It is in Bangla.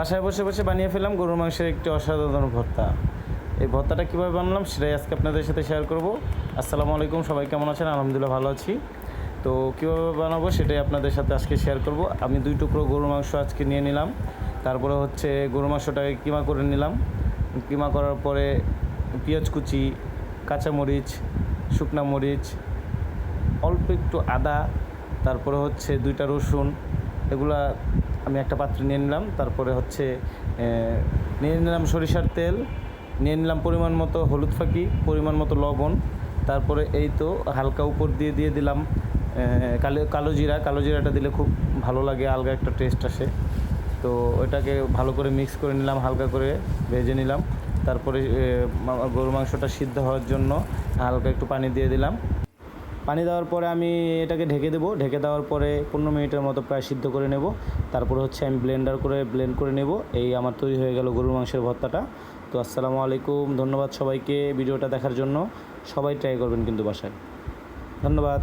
বাসায় বসে বসে বানিয়ে ফেললাম, গরুর মাংসের একটি অসাধারণ ভর্তা। এই ভর্তাটা কীভাবে বানালাম সেটাই আজকে আপনাদের সাথে শেয়ার করব। আসসালামু আলাইকুম, সবাই কেমন আছেন? আলহামদুলিল্লাহ ভালো আছি। তো কীভাবে বানাবো সেটাই আপনাদের সাথে আজকে শেয়ার করব। আমি দুই টুকরো গরুর মাংস আজকে নিয়ে নিলাম। তারপরে হচ্ছে গরুর মাংসটাকে কিমা করে নিলাম। কিমা করার পরে পেঁয়াজ কুচি, কাঁচামরিচ, শুকনা মরিচ, অল্প একটু আদা, তারপরে হচ্ছে দুইটা রসুন এগুলা আমি একটা পাত্রে নিয়ে নিলাম। তারপরে হচ্ছে নিয়ে নিলাম সরিষার তেল, নিয়ে নিলাম পরিমাণ মতো হলুদ ফাঁকি, পরিমাণ মতো লবণ, তারপরে এই তো হালকা উপর দিয়ে দিয়ে দিলাম কালো কালো জিরা। কালো জিরাটা দিলে খুব ভালো লাগে, আলগা একটা টেস্ট আসে। তো ওটাকে ভালো করে মিক্স করে নিলাম, হালকা করে ভেজে নিলাম। তারপরে গরু মাংসটা সিদ্ধ হওয়ার জন্য হালকা একটু পানি দিয়ে দিলাম। পানি দেওয়ার পরে আমি এটাকে ঢেকে দেবো। ঢেকে দেওয়ার পরে পনেরো মিনিটের মতো প্রায় সিদ্ধ করে নেব। তারপর হচ্ছে আমি ব্লেন্ডার করে ব্লেন্ড করে নেব। এই আমার তৈরি হয়ে গেল গরুর মাংসের ভর্তাটা। তো আসসালামু আলাইকুম। ধন্যবাদ সবাইকে ভিডিওটা দেখার জন্য। সবাই ট্রাই করবেন কিন্তু বাসায়। ধন্যবাদ।